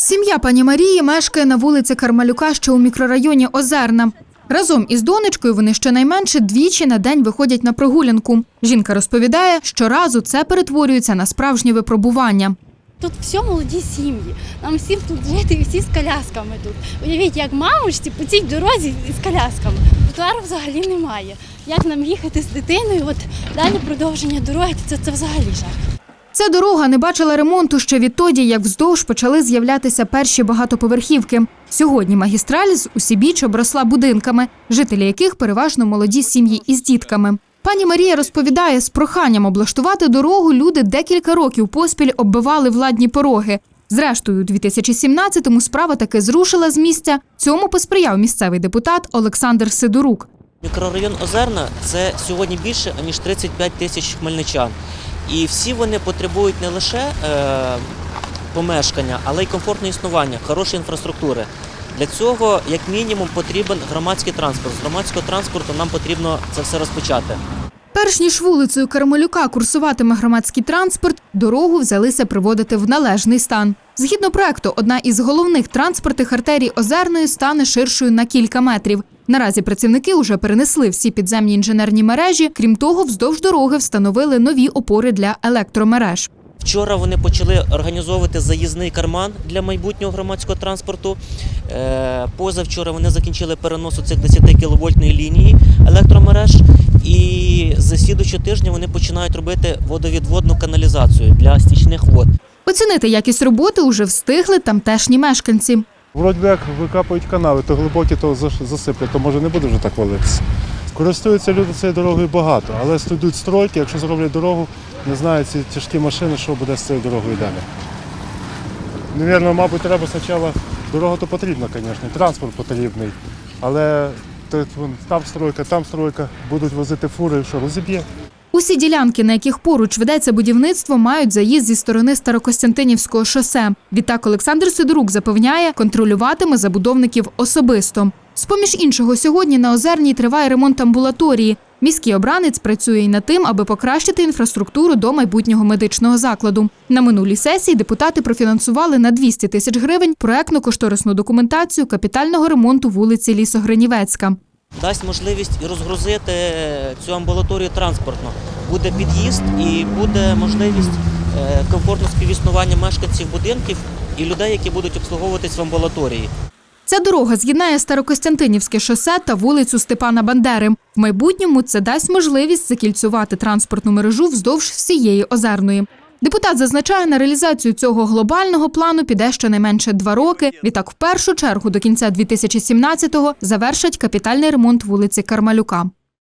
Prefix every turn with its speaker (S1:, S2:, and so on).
S1: Сім'я пані Марії мешкає на вулиці Кармалюка, що у мікрорайоні Озерна. Разом із донечкою вони щонайменше двічі на день виходять на прогулянку. Жінка розповідає, щоразу це перетворюється на справжнє випробування.
S2: Тут все молоді сім'ї. Нам всім тут жити і всі з колясками тут. Уявіть, як мамочці по цій дорозі з колясками. Тротуару взагалі немає. Як нам їхати з дитиною? От далі продовження дороги, це, це взагалі жах.
S1: Ця дорога не бачила ремонту ще відтоді, як вздовж почали з'являтися перші багатоповерхівки. Сьогодні магістраль з усібіч обросла будинками, жителі яких переважно молоді сім'ї із дітками. Пані Марія розповідає, з проханням облаштувати дорогу люди декілька років поспіль оббивали владні пороги. Зрештою, у 2017-му справа таки зрушила з місця. Цьому посприяв місцевий депутат Олександр Сидорук.
S3: Мікрорайон Озерна це сьогодні більше ніж 35 тисяч хмельничан. І всі вони потребують не лише е, помешкання, але й комфортного існування, хорошої інфраструктури. Для цього, як мінімум, потрібен громадський транспорт. З громадського транспорту нам потрібно це все розпочати.
S1: Перш ніж вулицею Кармелюка курсуватиме громадський транспорт, дорогу взялися приводити в належний стан. Згідно проекту, одна із головних транспортних артерій Озерної стане ширшою на кілька метрів. Наразі працівники вже перенесли всі підземні інженерні мережі. Крім того, вздовж дороги встановили нові опори для електромереж.
S3: Вчора вони почали організовувати заїзний карман для майбутнього громадського транспорту. Е, Позавчора вони закінчили переносу цих 10 кіловольтної лінії електромереж. І з слідуючого тижня вони починають робити водовідводну каналізацію для стічних вод.
S1: Оцінити якість роботи уже встигли тамтешні мешканці.
S4: Вроді як викапують канави, то глибокі, то засиплять, то може не буде вже так валитися. Користуються люди цією дорогою багато, але йдуть стройки, якщо зроблять дорогу, не знаю, ці тяжкі машини, що буде з цією дорогою далі. Навірно, мабуть, треба спочатку, дорога то потрібна, звісно, транспорт потрібний, але там стройка, там стройка, будуть возити фури, що розіб'є.
S1: Усі ділянки, на яких поруч ведеться будівництво, мають заїзд зі сторони Старокостянтинівського шосе. Відтак Олександр Сидорук запевняє, контролюватиме забудовників особисто. З-поміж іншого, сьогодні на Озерній триває ремонт амбулаторії. Міський обранець працює й над тим, аби покращити інфраструктуру до майбутнього медичного закладу. На минулій сесії депутати профінансували на 200 тисяч гривень проектно-кошторисну документацію капітального ремонту вулиці Лісогринівецька.
S3: Дасть можливість розгрузити цю амбулаторію транспортно. Буде під'їзд і буде можливість е, комфортного співіснування мешканців будинків і людей, які будуть обслуговуватись в амбулаторії.
S1: Ця дорога з'єднає Старокостянтинівське шосе та вулицю Степана Бандери. В майбутньому це дасть можливість закільцювати транспортну мережу вздовж всієї озерної. Депутат зазначає, на реалізацію цього глобального плану піде щонайменше два роки. Відтак, в першу чергу до кінця 2017-го завершать капітальний ремонт вулиці Кармалюка.